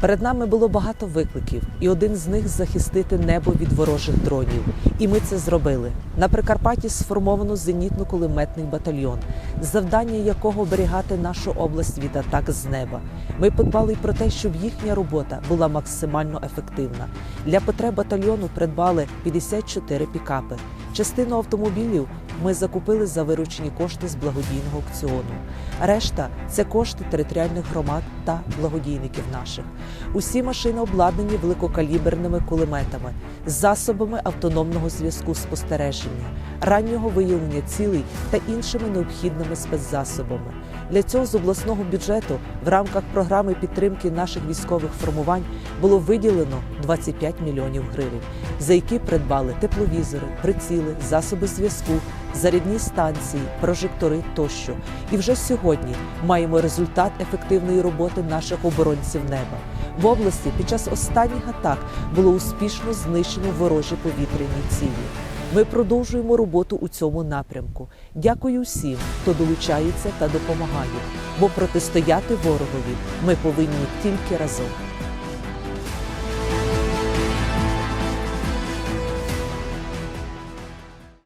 Перед нами було багато викликів, і один з них захистити небо від ворожих дронів. І ми це зробили. На Прикарпатті сформовано зенітно-кулеметний батальйон, завдання якого оберігати нашу область від атак з неба. Ми подбали про те, щоб їхня робота була максимально ефективна. Для потреб батальйону придбали 54 пікапи. Частину автомобілів ми закупили за виручені кошти з благодійного аукціону. Решта це кошти територіальних громад та благодійників наших. Усі машини обладнані великокаліберними кулеметами, засобами автономного зв'язку спостереження, раннього виявлення цілей та іншими необхідними спецзасобами. Для цього з обласного бюджету в рамках програми підтримки наших військових формувань було виділено 25 мільйонів гривень, за які придбали тепловізори, приціли, засоби зв'язку, зарядні станції, прожектори тощо. І вже сьогодні маємо результат ефективної роботи наших оборонців неба. В області під час останніх атак було успішно знищено ворожі повітряні цілі. Ми продовжуємо роботу у цьому напрямку. Дякую всім, хто долучається та допомагає, бо протистояти ворогові ми повинні тільки разом.